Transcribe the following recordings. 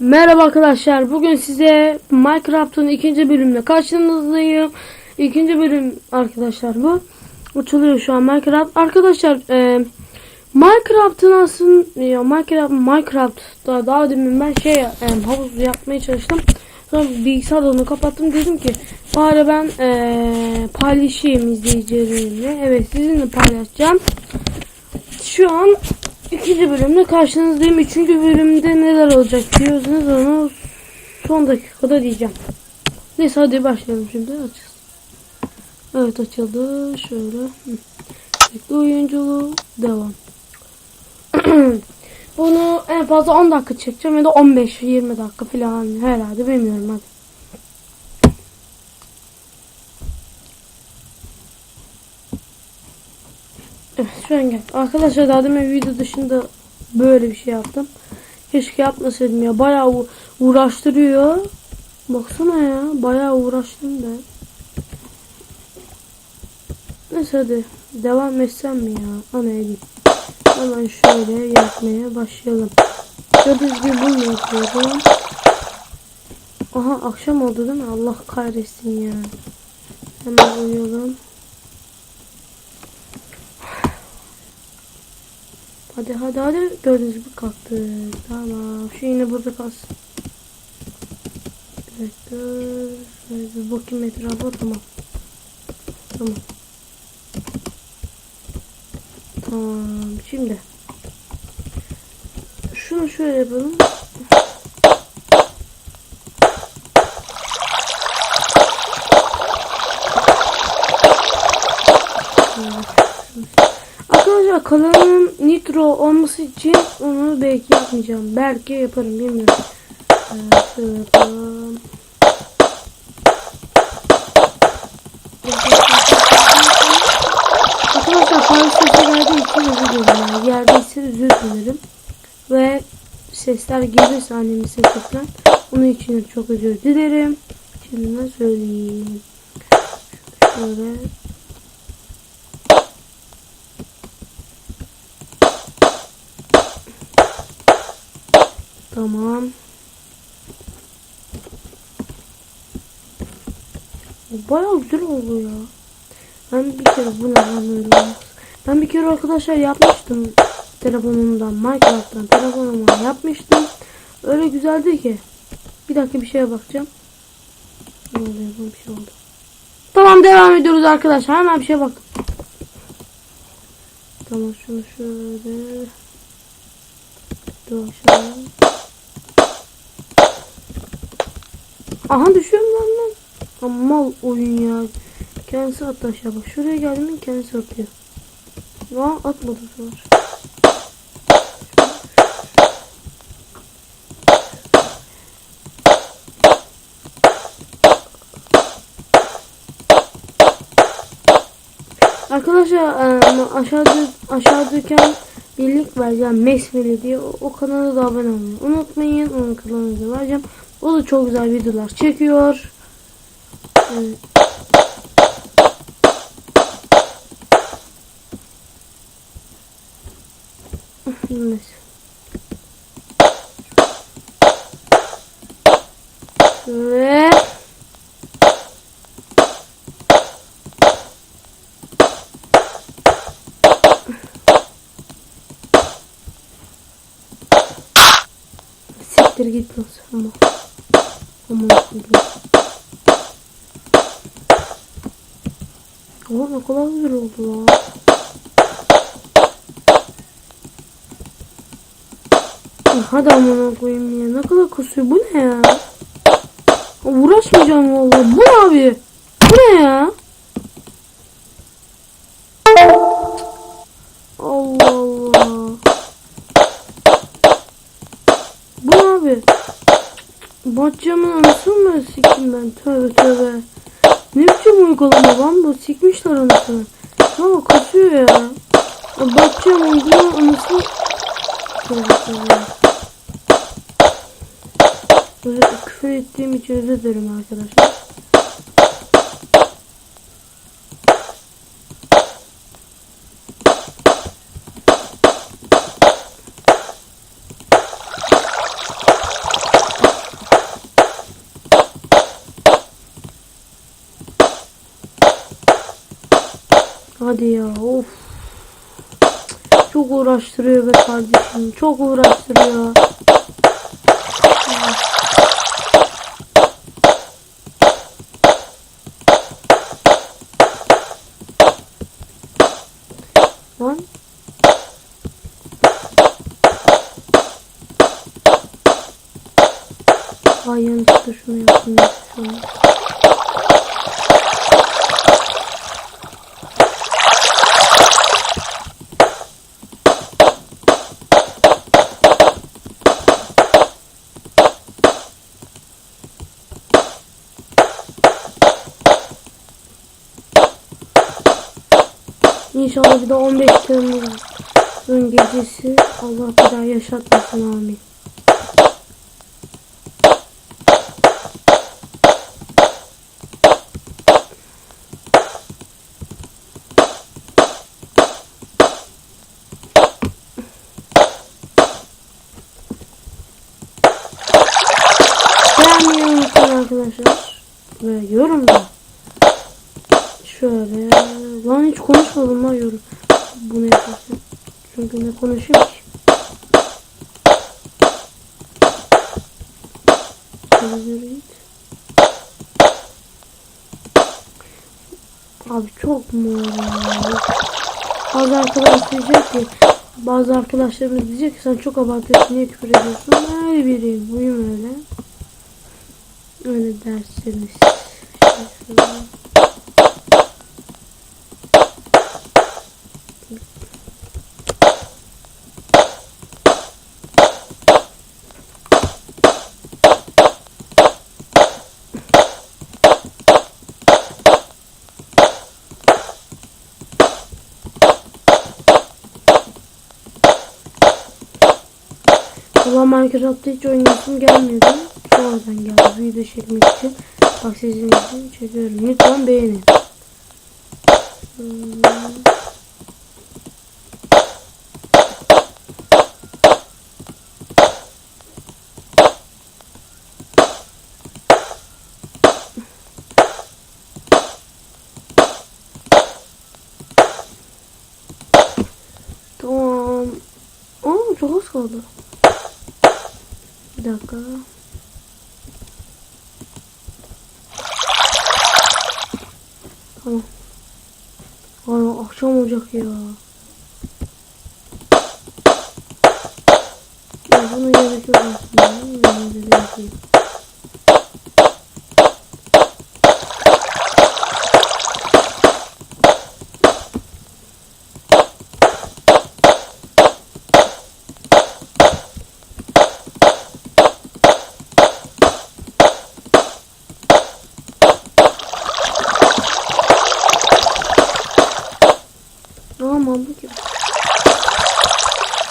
Merhaba arkadaşlar. Bugün size Minecraft'ın ikinci bölümüne karşınızdayım. İkinci bölüm arkadaşlar bu. Uçuluyor şu an Minecraft. Arkadaşlar e, Minecraft'ın aslında ya Minecraft Minecraft'ta daha demin ben şey e, havuz yapmaya çalıştım. Sonra bilgisayarda onu kapattım. Dedim ki bari ben e, paylaşayım izleyicilerimle. Evet sizinle paylaşacağım. Şu an ikinci bölümde karşınızdayım. Üçüncü bölümde neler olacak diyorsanız onu son dakikada diyeceğim. Neyse hadi başlayalım şimdi açacağız. Evet açıldı. Şöyle. Hı. Tekli oyunculuğu devam. Bunu en fazla 10 dakika çekeceğim ya da 15-20 dakika falan herhalde bilmiyorum hadi. Evet şu an gel. Arkadaşlar daha demin video dışında böyle bir şey yaptım. Keşke yapmasaydım ya. Bayağı uğraştırıyor. Baksana ya. Bayağı uğraştım da. Neyse hadi. Devam etsem mi ya? Ana edeyim. Hemen şöyle yapmaya başlayalım. Gördüğünüz gibi bunu yapıyorum. Aha akşam oldu değil mi? Allah kahretsin ya. Hemen uyuyalım. Hadi hadi hadi gördüğünüz gibi kalktı. Tamam. Şu yine burada kalsın. Bir dakika. Şöyle bir bakayım etrafa. Tamam. Tamam. Tamam. Şimdi. Şunu şöyle yapalım. Arkadaşlar kanalımın nitro olması için onu belki yapmayacağım. Belki yaparım bilmiyorum. Şöyle yapalım. Arkadaşlar fazla sesi verdiği için özür dilerim. Yerdeyse özür dilerim. Ve sesler gelirse annemin sesi falan. Onun için çok özür dilerim. Şimdiden söyleyeyim. Şöyle Tamam. O Bayağı güzel oldu ya. Ben bir kere bu ne lan öyle olmaz. Ben bir kere arkadaşlar yapmıştım telefonumdan Minecraft'tan telefonuma yapmıştım. Öyle güzeldi ki. Bir dakika bir şeye bakacağım. Ne oluyor bir şey oldu. Tamam devam ediyoruz arkadaşlar. Hemen bir şeye bak. Tamam şunu şöyle. Dur aşağı. Aha düşüyorum lan lan. Amal oyun ya. Kendisi attı aşağı bak. Şuraya geldim kendisi atıyor. Aa atmadı sonra. Arkadaşlar e, aşağıda aşağıdaki bir link vereceğim Mesmeli diye o, o kanala da abone olmayı unutmayın onun kanalını da vereceğim o da çok güzel videolar çekiyor evet. Şöyle. Siktir git nasıl ama. Aman koyayım. Oha ne kadar güzel oldu lan. Hadi amına koyayım ya. Ne kadar kasıyor. Bu ne ya? Uğraşmayacağım vallahi. Bu abi? Bu ne ya? Bacağımın anasını mı siktim ben? Tövbe tövbe. Ne biçim uygulama lan bu? Sikmişler anasını. Ha kasıyor ya. Bacağım uygulama anasını... Tövbe tövbe. Böyle küfür ettiğim için özür dilerim arkadaşlar. Hadi ya of. Çok uğraştırıyor be kardeşim. Çok uğraştırıyor. Lan. Ay yanlışlıkla şunu yaptım. Şunu. İnşallah bir de 15 Temmuz'un gecesi Allah bir daha yaşatmasın amin. Arkadaşlar. Ve yorumda. Şöyle. Lan hiç konuşmadım lan yorum. Bunu yaparsın. Çünkü ne konuşayım ki? Abi çok mu? Bazı arkadaş diyecek ki bazı arkadaşlarımız diyecek ki sen çok abartıyorsun niye küfür ediyorsun? Her biriyim. Buyum öyle. Öyle dersiniz. Valla Minecraft'ta hiç oynayasım gelmedi. Sonradan geldi. Video çekmek için. Bak sizin için çekiyorum. Lütfen beğenin. Hmm. Tamam. Aa çok az kaldı. Bir dakika. Tamam. Ay akşam olacak ya. Ya bunu gerek yok aslında. Yine de yapayım. Aman bu gibi.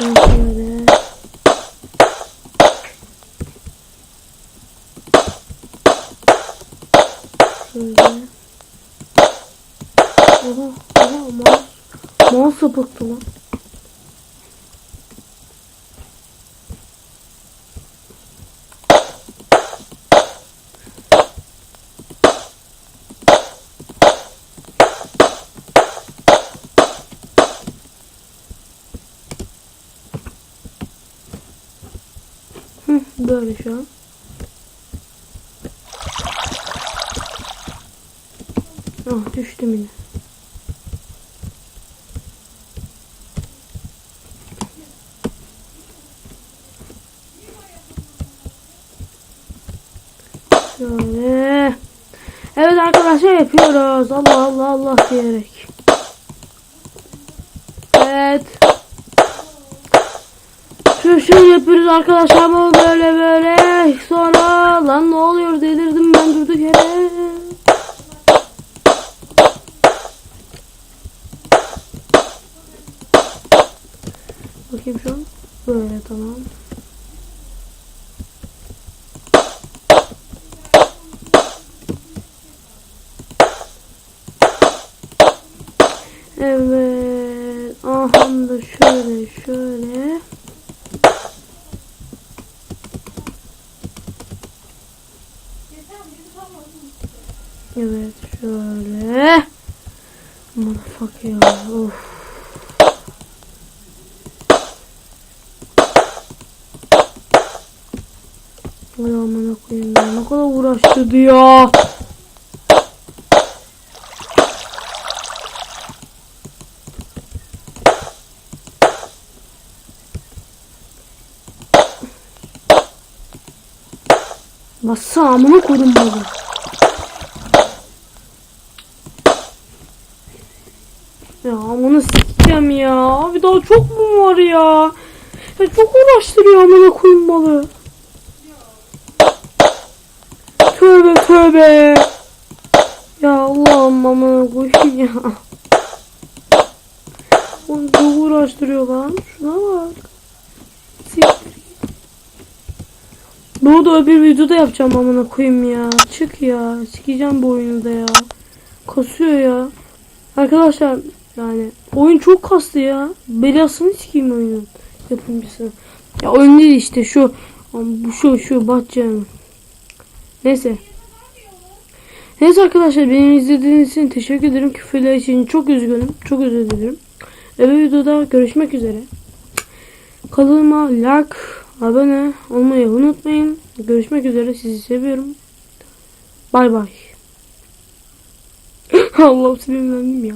Ben şöyle. Şöyle. Oha, oha, mouse. Mouse sapıttı lan. Böyle şu an. Ah düştüm yine. Şöyle. Evet arkadaşlar yapıyoruz. Allah Allah Allah diyerek. Evet. Şu şey yapıyoruz arkadaşlar ama böyle böyle. Sonra lan ne oluyor delirdim ben durduk yere. Bakayım şu an. Böyle tamam. Evet. Aha da şöyle şöyle. Motherfucker ya. Of. Ay amına koyayım ya. Ne kadar uğraştırdı ya. Bassa amına koydum baba. Ya amına sikeceğim ya. Abi daha çok mu var ya? Ya çok uğraştırıyor amına koyayım malı. Tövbe tövbe. Ya Allah'ım amına koyayım ya. Onu çok uğraştırıyor lan. Şuna bak. Siktir. Bunu da öbür videoda yapacağım amına koyayım ya. Çık ya. Sikeceğim bu oyunu da ya. Kasıyor ya. Arkadaşlar yani oyun çok kastı ya. Belasını sikeyim oyunun yapımcısı. Ya oyun değil işte şu. Bu şu şu Batcan. Neyse. Neyse arkadaşlar beni izlediğiniz için teşekkür ederim. Küfürler için çok üzgünüm. Çok özür dilerim. Öbür videoda görüşmek üzere. Kanalıma like, abone olmayı unutmayın. Görüşmek üzere. Sizi seviyorum. Bay bay. Allah sinirlendim ya.